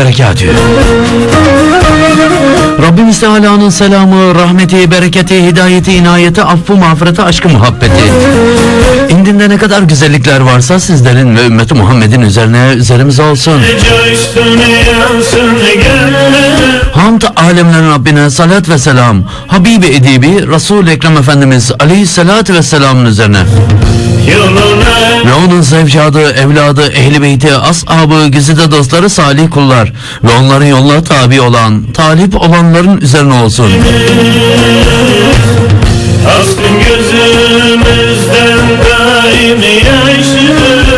berekatühü. Rabbimiz Teala'nın selamı, rahmeti, bereketi, hidayeti, inayeti, affı, mağfireti, aşkı, muhabbeti. İndinde ne kadar güzellikler varsa sizlerin ve ümmeti Muhammed'in üzerine üzerimize olsun. Hamd alemlerin Rabbine salat ve selam. Habibi edibi Resul Ekrem Efendimiz aleyhissalatü vesselamın üzerine. Ve onun sevcadı, evladı, ehli beyti, ashabı, güzide dostları, salih kullar. Ve onların yoluna tabi olan, talip olanların üzerine olsun. askın gözümüzden daim yaşımız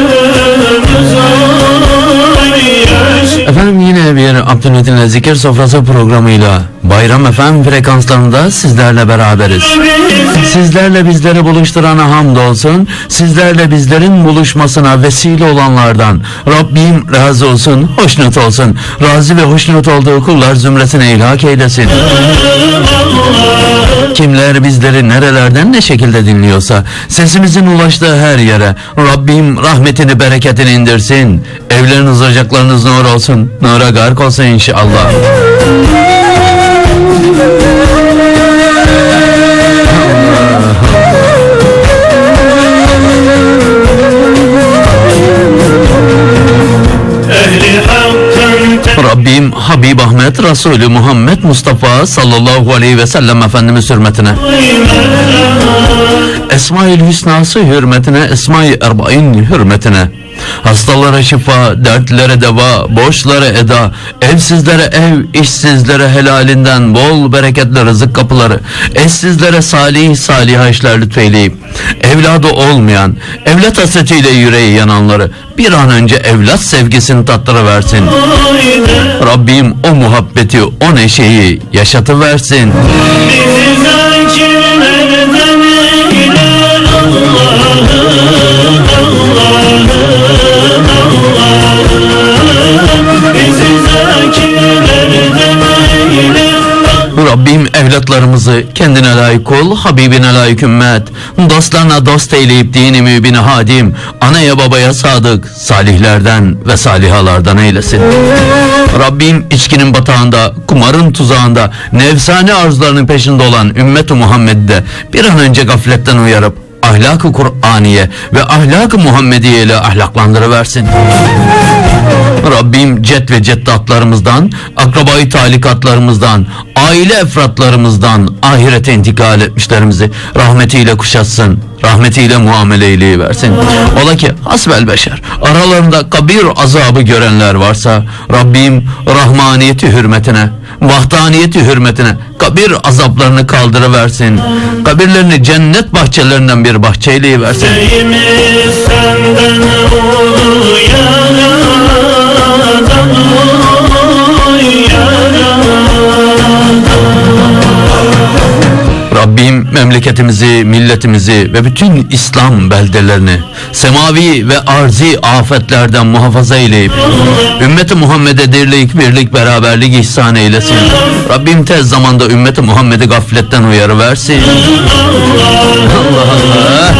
Efendim yine bir Abdülmetin'le zikir sofrası programıyla Bayram FM frekanslarında sizlerle beraberiz. Sizlerle bizleri buluşturana hamdolsun. Sizlerle bizlerin buluşmasına vesile olanlardan Rabbim razı olsun, hoşnut olsun. Razı ve hoşnut olduğu kullar zümresine ilhak eylesin. Kimler bizleri nerelerden ne şekilde dinliyorsa sesimizin ulaştığı her yere Rabbim rahmetini bereketini indirsin. Evleriniz ocaklarınız nur olsun. Nura gark olsun inşallah. Rabbim Habib Ahmet Resulü Muhammed Mustafa sallallahu aleyhi ve sellem Efendimiz hürmetine. Esma-ül Hüsnası hürmetine Esma-i Erbain hürmetine Hastalara şifa, dertlere deva, borçlara eda, evsizlere ev, işsizlere helalinden bol bereketli rızık kapıları, eşsizlere salih salih işler lütfeyleyip, evladı olmayan, evlat hasretiyle yüreği yananları bir an önce evlat sevgisini tattırıversin. Rabbim o muhabbeti, o neşeyi yaşatıversin. bizi Allah'ım Rabbim evlatlarımızı kendine layık kul, Habibine layık ümmet, dostlarına dost eyleyip dini mübine hadim, anaya babaya sadık, salihlerden ve salihalardan eylesin. Rabbim içkinin batağında, kumarın tuzağında, nefsane arzularının peşinde olan ümmet-i Muhammed'de bir an önce gafletten uyarıp, ahlak-ı Kur'aniye ve ahlak-ı Muhammediye ile ahlaklandırıversin. Rabbim cet ve ceddatlarımızdan, akrabayı talikatlarımızdan, aile efratlarımızdan ahirete intikal etmişlerimizi rahmetiyle kuşatsın, rahmetiyle muamele versin. Ola ki hasbel beşer, aralarında kabir azabı görenler varsa Rabbim rahmaniyeti hürmetine, vahdaniyeti hürmetine kabir azaplarını kaldırıversin. Kabirlerini cennet bahçelerinden bir bahçeyle versin. Senden ulu ulu memleketimizi, milletimizi ve bütün İslam beldelerini semavi ve arzi afetlerden muhafaza eyleyip ümmeti Muhammed'e dirlik, birlik, beraberlik ihsan eylesin. Rabbim tez zamanda ümmeti Muhammed'i gafletten uyarıversin. Allah Allah.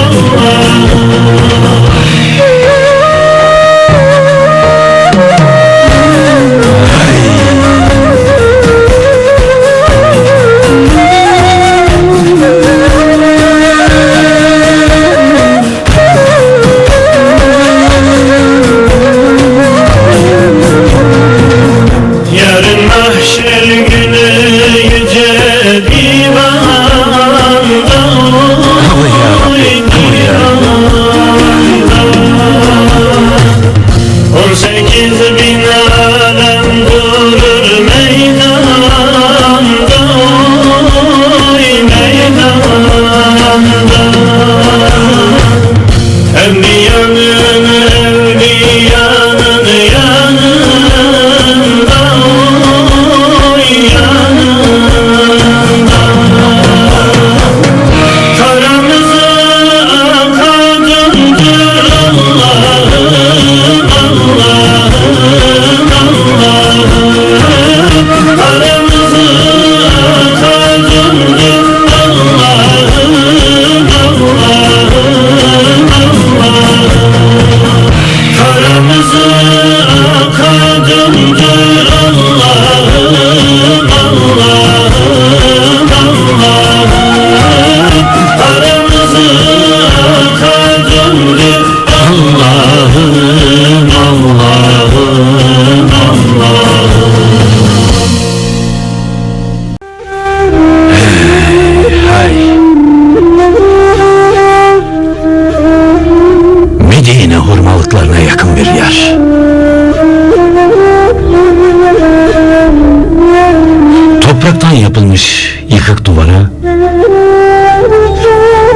Yapılmış yıkık duvarı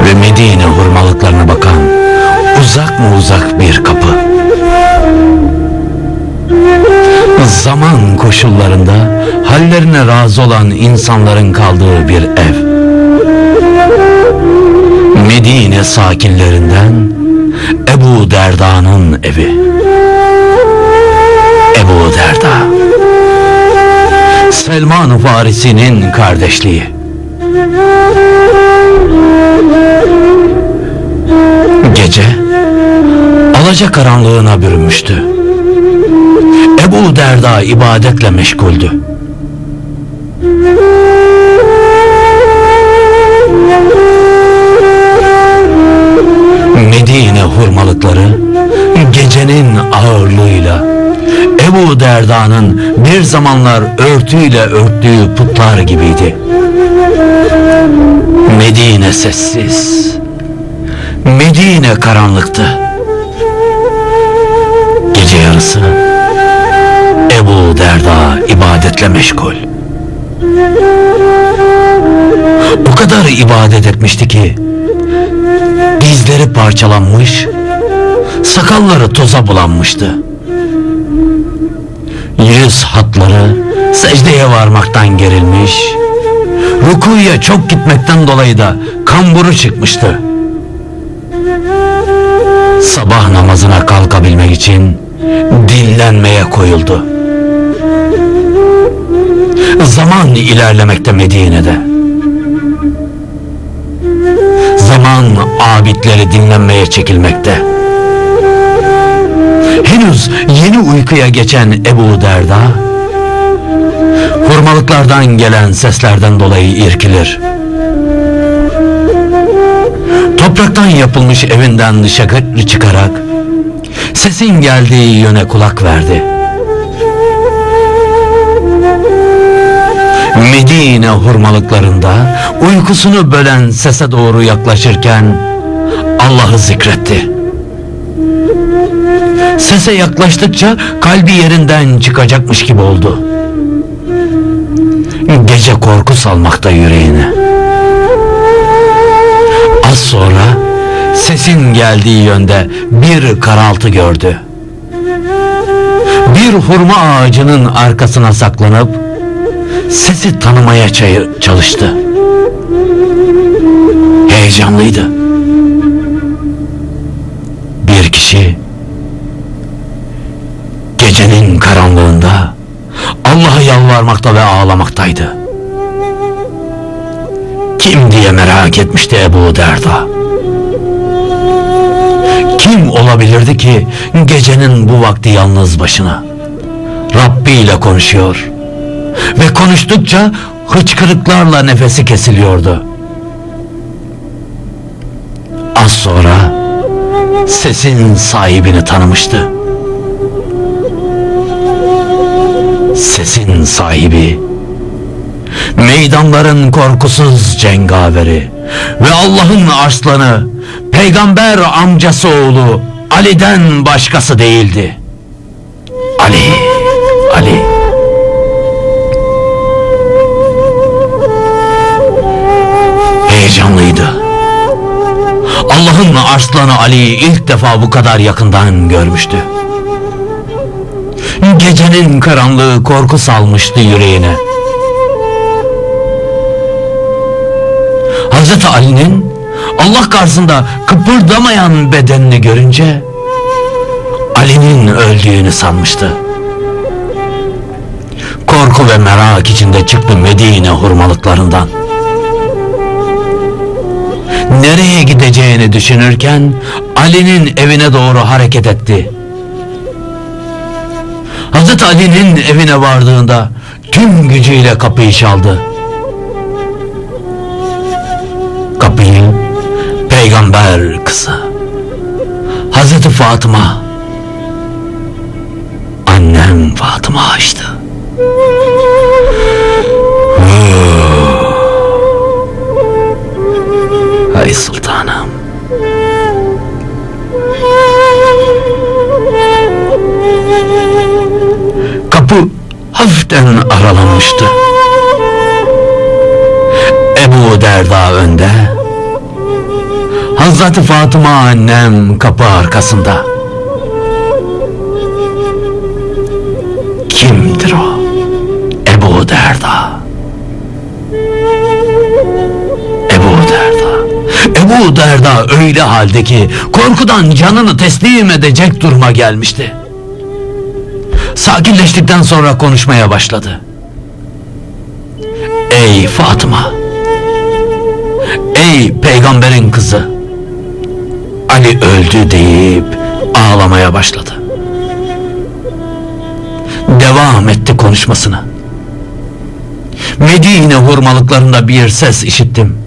ve Medine hurmalıklarına bakan uzak mı uzak bir kapı. Zaman koşullarında hallerine razı olan insanların kaldığı bir ev. Medine sakinlerinden Ebu Derda'nın evi. Ebu Derda. Selman Farisi'nin kardeşliği. Gece alaca karanlığına bürünmüştü. Ebu Derda ibadetle meşguldü. Ebu Derda'nın bir zamanlar örtüyle örttüğü putlar gibiydi. Medine sessiz. Medine karanlıktı. Gece yarısı Ebu Derda ibadetle meşgul. O kadar ibadet etmişti ki dizleri parçalanmış, sakalları toza bulanmıştı. Yüz hatları secdeye varmaktan gerilmiş, rukuya çok gitmekten dolayı da kamburu çıkmıştı. Sabah namazına kalkabilmek için dinlenmeye koyuldu. Zaman ilerlemekte Medine'de. Zaman abidleri dinlenmeye çekilmekte. Henüz yeni uykuya geçen Ebu Derda, hurmalıklardan gelen seslerden dolayı irkilir. Topraktan yapılmış evinden dışarı çıkarak, sesin geldiği yöne kulak verdi. Medine hurmalıklarında uykusunu bölen sese doğru yaklaşırken Allah'ı zikretti. Sese yaklaştıkça kalbi yerinden çıkacakmış gibi oldu. Gece korku salmakta yüreğine. Az sonra sesin geldiği yönde bir karaltı gördü. Bir hurma ağacının arkasına saklanıp sesi tanımaya çalıştı. Heyecanlıydı. Bir kişi gecenin karanlığında Allah'a yalvarmakta ve ağlamaktaydı. Kim diye merak etmişti Ebu Derda. Kim olabilirdi ki gecenin bu vakti yalnız başına Rabbi ile konuşuyor ve konuştukça hıçkırıklarla nefesi kesiliyordu. Az sonra sesin sahibini tanımıştı. Sesin sahibi meydanların korkusuz cengaveri ve Allah'ın arslanı peygamber amcası oğlu Ali'den başkası değildi. Ali, Ali. Heyecanlıydı. Allah'ın arslanı Ali'yi ilk defa bu kadar yakından görmüştü. Gecenin karanlığı korku salmıştı yüreğine. Hazreti Ali'nin Allah karşısında kıpırdamayan bedenini görünce Ali'nin öldüğünü sanmıştı. Korku ve merak içinde çıktı Medine hurmalıklarından. Nereye gideceğini düşünürken Ali'nin evine doğru hareket etti. Hazreti Ali'nin evine vardığında tüm gücüyle kapıyı çaldı. Kapıyı peygamber kızı Hazreti Fatıma annem Fatıma açtı. Hay sultanım. Hafiften aralanmıştı. Ebu Derda önde, Hazreti Fatıma annem kapı arkasında. Kimdir o? Ebu Derda. Ebu Derda. Ebu Derda öyle halde ki korkudan canını teslim edecek duruma gelmişti. Sakinleştikten sonra konuşmaya başladı. Ey Fatıma! Ey peygamberin kızı! Ali öldü deyip ağlamaya başladı. Devam etti konuşmasına. Medine hurmalıklarında bir ses işittim.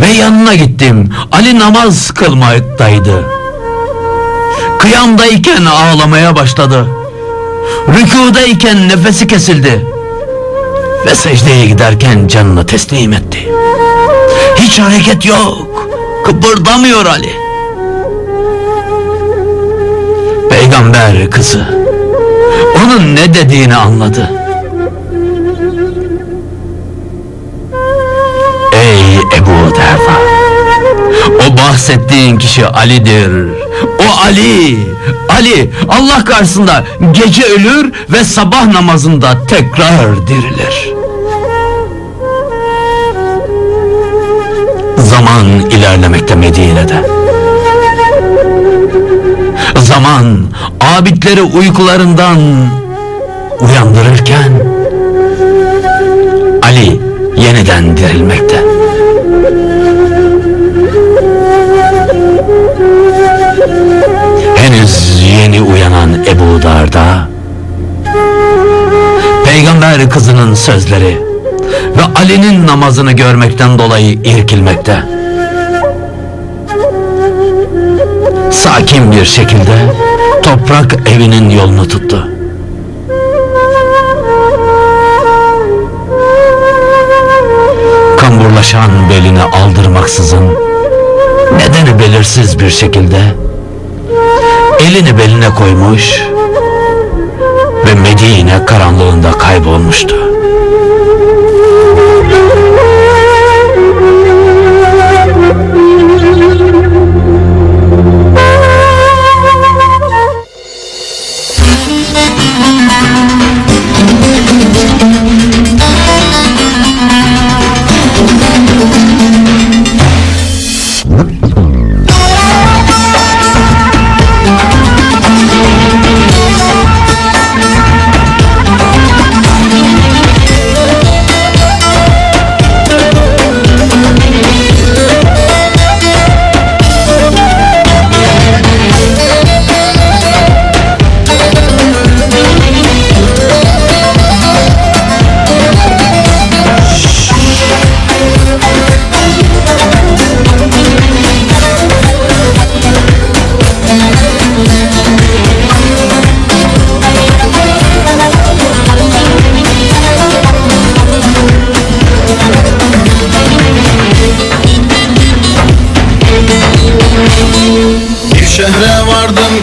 Ve yanına gittim. Ali namaz kılmaktaydı. Kıyamdayken ağlamaya başladı. Rükudayken nefesi kesildi. Ve secdeye giderken canını teslim etti. Hiç hareket yok. Kıpırdamıyor Ali. Peygamber kızı onun ne dediğini anladı. Ey Ebu Derda O bahsettiğin kişi Ali'dir O Ali Ali Allah karşısında gece ölür ve sabah namazında tekrar dirilir Zaman ilerlemekte Medine'de Zaman abidleri uykularından uyandırırken Ali yeniden dirilmekte. Henüz yeni uyanan Ebu Darda Peygamber kızının sözleri ve Ali'nin namazını görmekten dolayı irkilmekte. Sakin bir şekilde toprak evinin yolunu tuttu. Kamburlaşan belini aldırmaksızın nedeni belirsiz bir şekilde elini beline koymuş ve Medine karanlığında kaybolmuştu.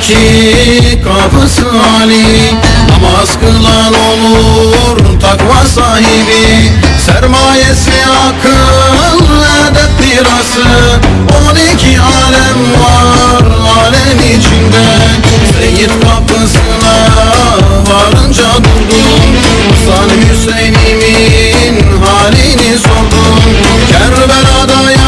Ki kapısı Ali Namaz kılan olur takva sahibi. Sermayesi akıl edep mirası On iki alem var alem içinde. Seyyid kapısına varınca durdum Hasan Hüseyin'imin halini sordum. Kerbela'da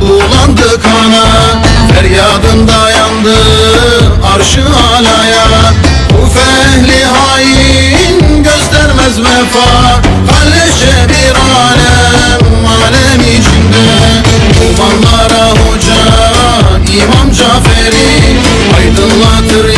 bulandı kana Feryadın dayandı arşı alaya. Bu fehli hain göstermez vefa Kalleşe bir alem alem içinde. Dumanlara hoca İmam Caferi aydınlatır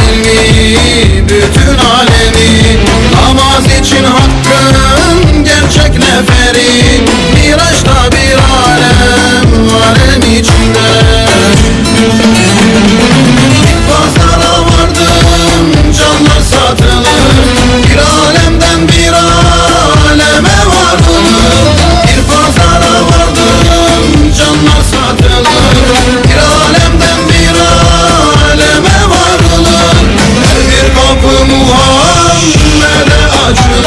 Muhammed'e acın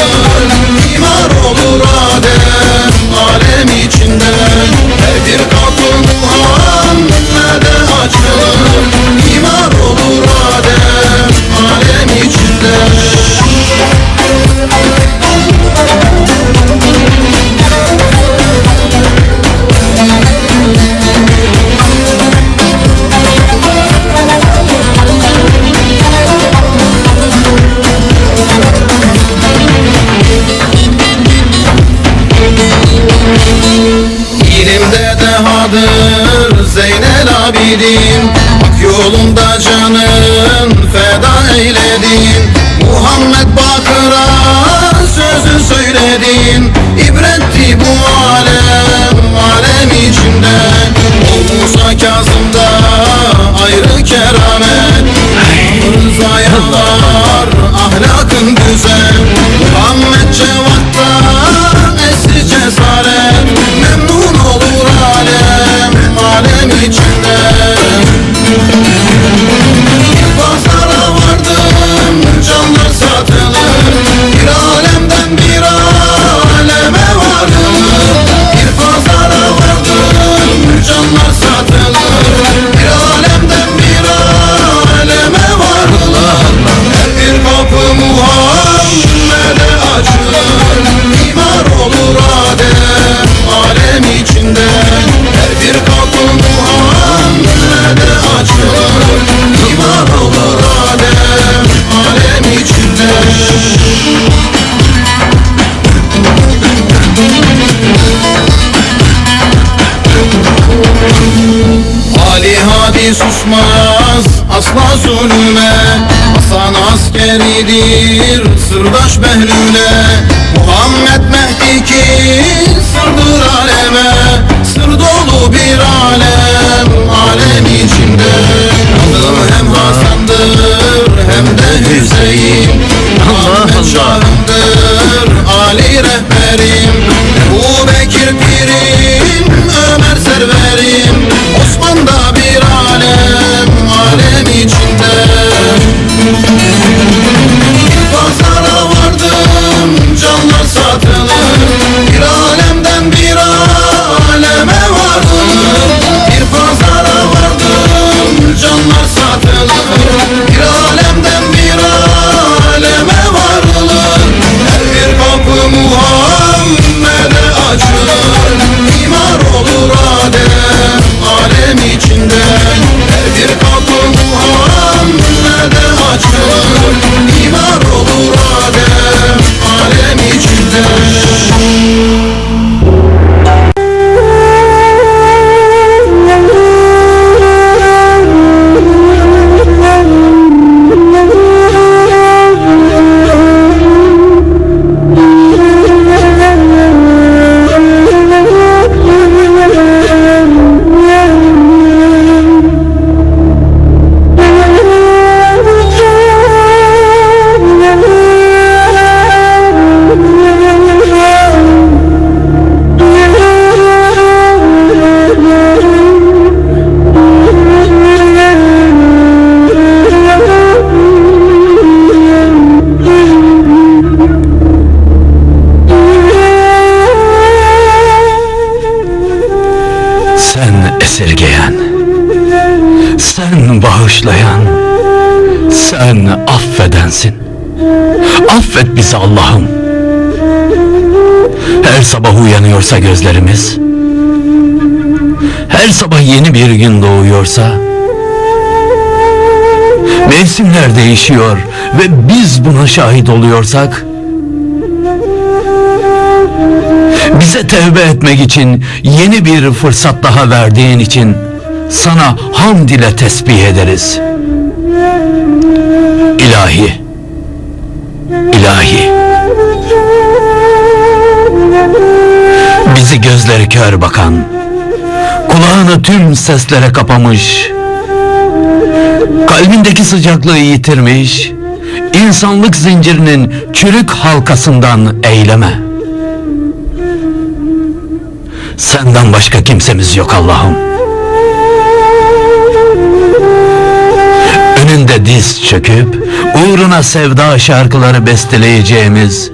var casa Ali Hadi susmaz asla zulme Hasan askeridir sırdaş Behlül'e. Muhammed Mehdi ki sırdır aleme. Sır dolu bir alem alem içinde. Adım hem Hasan'dır hem de Hüseyin Allah Allah. Ali rehberim. Affet bizi Allah'ım. Her sabah uyanıyorsa gözlerimiz, her sabah yeni bir gün doğuyorsa, mevsimler değişiyor ve biz buna şahit oluyorsak, bize tevbe etmek için yeni bir fırsat daha verdiğin için sana hamd ile tesbih ederiz. İlahi ilahi. Bizi gözleri kör bakan, kulağını tüm seslere kapamış, kalbindeki sıcaklığı yitirmiş, insanlık zincirinin çürük halkasından eyleme. Senden başka kimsemiz yok Allah'ım. Önünde diz çöküp uğruna sevda şarkıları besteleyeceğimiz,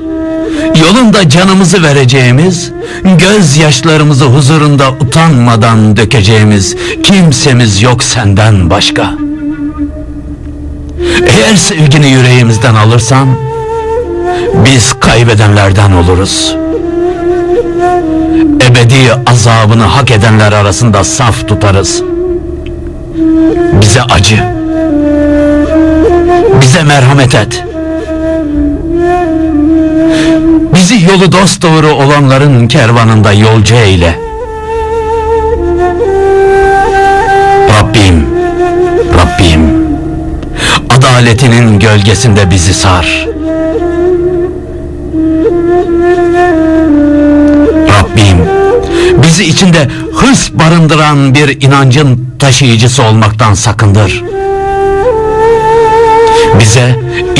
yolunda canımızı vereceğimiz, gözyaşlarımızı huzurunda utanmadan dökeceğimiz kimsemiz yok senden başka. Eğer sevgini yüreğimizden alırsan, biz kaybedenlerden oluruz. Ebedi azabını hak edenler arasında saf tutarız. Bize acı. Bize merhamet et. Bizi yolu dosdoğru olanların kervanında yolcu eyle. Rabbim, Rabbim, adaletinin gölgesinde bizi sar. Rabbim, bizi içinde hırs barındıran bir inancın taşıyıcısı olmaktan sakındır. Bize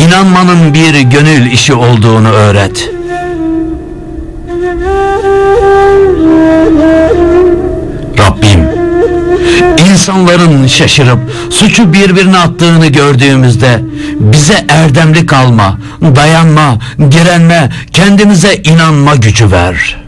inanmanın bir gönül işi olduğunu öğret. Rabbim, insanların şaşırıp suçu birbirine attığını gördüğümüzde bize erdemli kalma, dayanma, direnme, kendimize inanma gücü ver.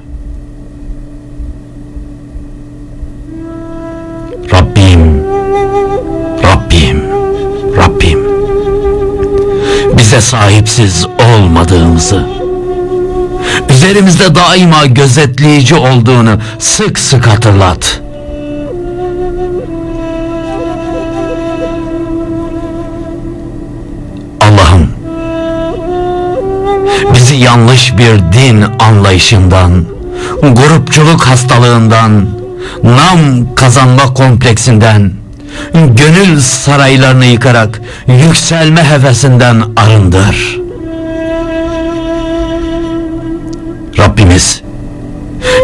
Sahipsiz olmadığımızı, üzerimizde daima gözetleyici olduğunu sık sık hatırlat. Allah'ım, bizi yanlış bir din anlayışından, grupçuluk hastalığından, nam kazanma kompleksinden, gönül saraylarını yıkarak yükselme hevesinden arındır. Rabbimiz,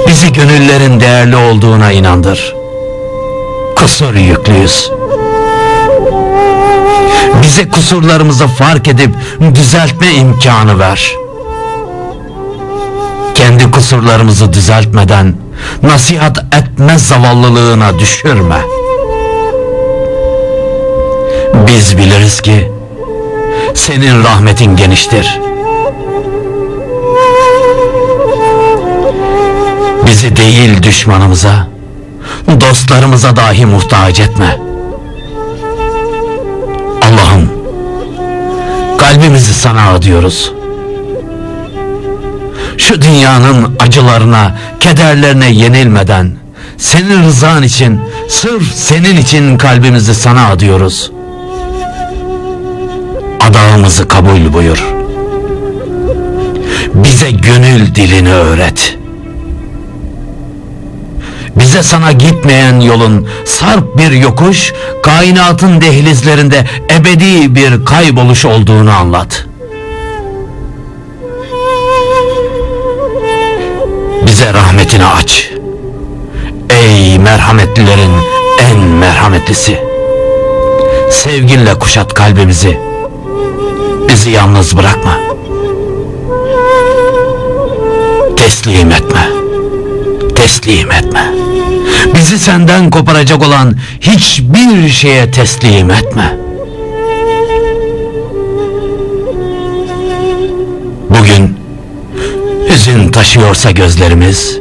bizi gönüllerin değerli olduğuna inandır. Kusur yüklüyüz. Bize kusurlarımızı fark edip düzeltme imkanı ver. Kendi kusurlarımızı düzeltmeden nasihat etme zavallılığına düşürme. Biz biliriz ki senin rahmetin geniştir. Bizi değil düşmanımıza, dostlarımıza dahi muhtaç etme. Allah'ım, kalbimizi sana adıyoruz. Şu dünyanın acılarına, kederlerine yenilmeden, senin rızan için, sırf senin için kalbimizi sana adıyoruz. Adağımızı kabul buyur. Bize gönül dilini öğret. Bize sana gitmeyen yolun sarp bir yokuş, kainatın dehlizlerinde ebedi bir kayboluş olduğunu anlat. Bize rahmetini aç. Ey merhametlilerin en merhametlisi. Sevginle kuşat kalbimizi. Bizi yalnız bırakma. Teslim etme. Teslim etme. Bizi senden koparacak olan hiçbir şeye teslim etme. Bugün hüzün taşıyorsa gözlerimiz,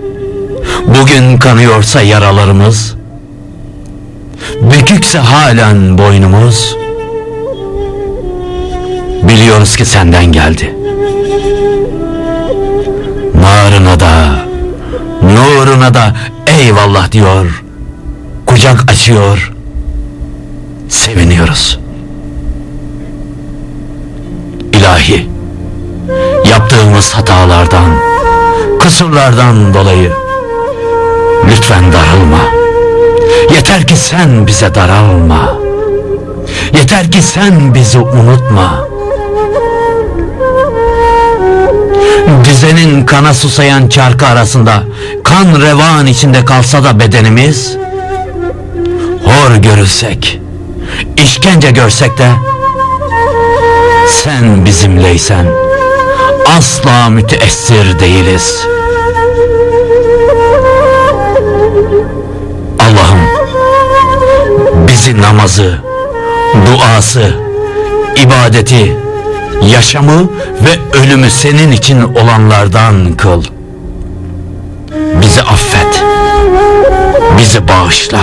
bugün kanıyorsa yaralarımız, bükükse halen boynumuz, biliyoruz ki senden geldi. Narına da, nuruna da eyvallah diyor, kucak açıyor, seviniyoruz. İlahi, yaptığımız hatalardan, kusurlardan dolayı lütfen darılma. Yeter ki sen bize daralma. Yeter ki sen bizi unutma. Düzenin kana susayan çarkı arasında kan revan içinde kalsa da bedenimiz hor görülsek, işkence görsek de sen bizimleysen asla müteessir değiliz. Allah'ım bizi namazı, duası, ibadeti, Yaşamı ve ölümü senin için olanlardan kıl. Bizi affet. Bizi bağışla.